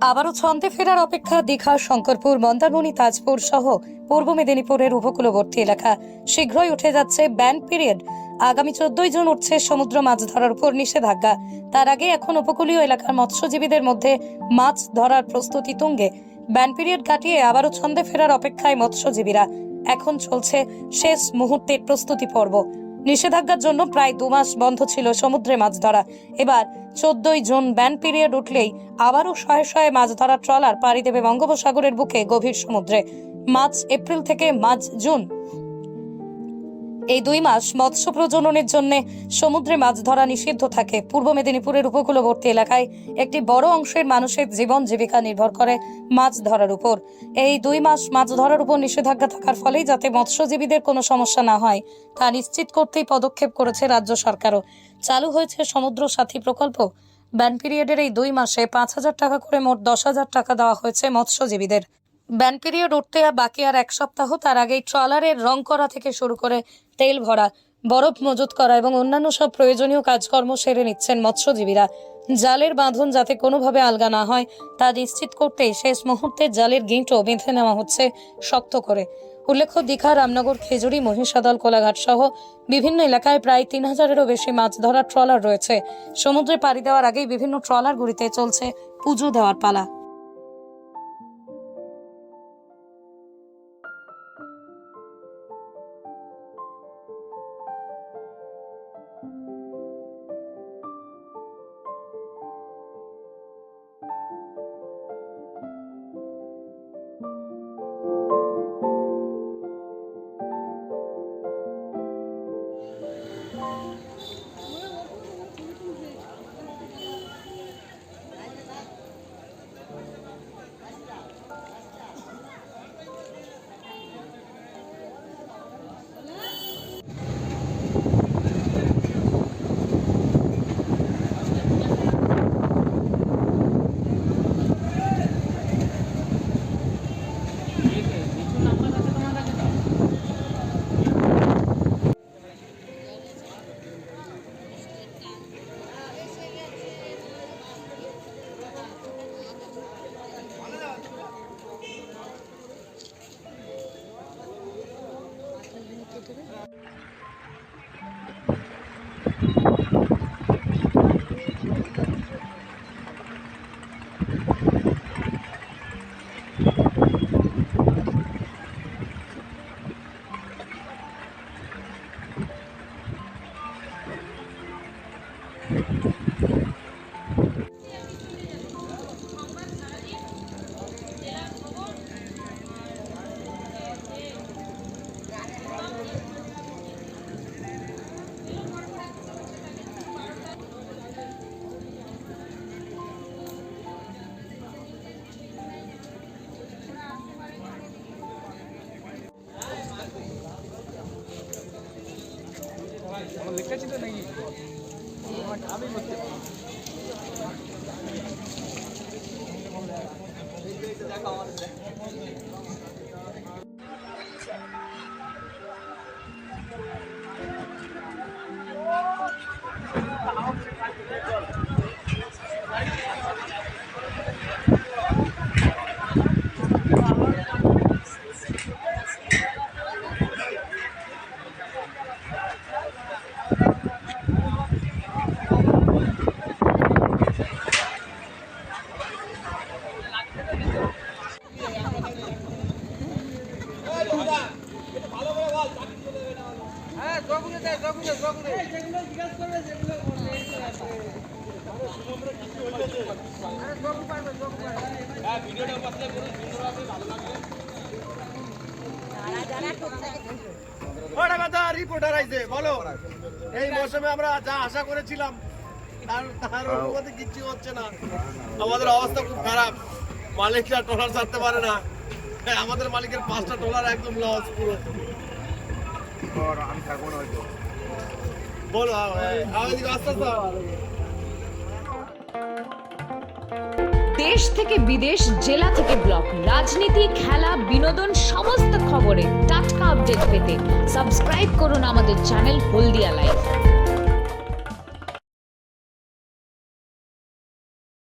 আবারও ছন্দে ফেরার অপেক্ষা দীঘা, শঙ্করপুর, মন্দারমণি, তাজপুর সহ পূর্ব মেদিনীপুরের উপকূলবর্তী এলাকা। শীঘ্রই উঠে যাচ্ছে ব্যান পিরিয়ড। আগামী চোদ্দই জুন উঠছে সমুদ্র মাছ ধরার উপর নিষেধাজ্ঞা। তার আগে এখন উপকূলীয় এলাকার মৎস্যজীবীদের মধ্যে মাছ ধরার প্রস্তুতি তুঙ্গে। ব্যান পিরিয়ড কাটিয়ে আবারও ছন্দে ফেরার অপেক্ষায় মৎস্যজীবীরা। এখন চলছে শেষ মুহূর্তের প্রস্তুতি পর্ব। নিষেধাজ্ঞার জন্য প্রায় দু মাস বন্ধ ছিল সমুদ্রে মাছ ধরা। এবার চোদ্দই জুন ব্যান পিরিয়ড উঠলেই আবারও শয়ে শয়ে মাছ ধরা ট্রলার পাড়ি দেবে বঙ্গোপসাগরের বুকে গভীর সমুদ্রে। মার্চ, এপ্রিল থেকে মার্চ, জুন এই দুই মাস মৎস্য প্রজননের জন্য সমুদ্রে মাছ ধরা নিষিদ্ধ থাকে। পূর্ব মেদিনীপুরের উপকূলবর্তী এলাকায় একটি বড় অংশের মানুষের জীবন জীবিকা নির্ভর করে মাছ ধরার উপর। এই দুই মাস মাছ ধরার উপর নিষেধাজ্ঞা থাকার ফলেই যাতে মৎস্যজীবীদের কোনো সমস্যা না হয়, তা নিশ্চিত করতেই পদক্ষেপ করেছে রাজ্য সরকারও। চালু হয়েছে সমুদ্র সাথী প্রকল্প। ব্যান পিরিয়ডের এই দুই মাসে পাঁচ হাজার টাকা করে মোট দশ হাজার টাকা দেওয়া হয়েছে মৎস্যজীবীদের। ব্যান পিরিয়ড উঠতে বাকি আর এক সপ্তাহ, তার আগেই ট্রলারের রং করা থেকে শুরু করে তেল ভরা, বরফ মজুত করা এবং অন্যান্য সব প্রয়োজনীয় কাজকর্ম সেরে নিচ্ছেন মৎস্যজীবীরা। জালের বাঁধন যাতে কোনোভাবে আলগা না হয়, তা নিশ্চিত করতে শেষ মুহূর্তে জালের গিঁটও বেঁধে নেওয়া হচ্ছে শক্ত করে। উল্লেখ্য, দীঘা, রামনগর, খেজুরি, মহিষাদল, কোলাঘাট সহ বিভিন্ন এলাকায় প্রায় তিন হাজারেরও বেশি মাছ ধরার ট্রলার রয়েছে। সমুদ্রে পাড়ি দেওয়ার আগেই বিভিন্ন ট্রলারগুলিতে চলছে পুজো দেওয়ার পালা। আমার আমি রিপোর্টার আইছে, বলো। এই মৌসুমে আমরা যা আশা করেছিলাম, তার অনুমতি কিচ্ছু হচ্ছে না। আমাদের অবস্থা খুব খারাপ। মালিকরা ট্রলার ছাড়তে পারে না। আমাদের মালিকের পাঁচটা ট্রলার একদম লস পুরো। বলো আমি দিকে আস্তে আস্তে দেশ থেকে বিদেশ জেলা থেকে ব্লক রাজনীতি খেলা বিনোদন সমস্ত খবরে টাটকা আপডেট পেতে সাবস্ক্রাইব করুন আমাদের চ্যানেল হলদিয়া লাইভ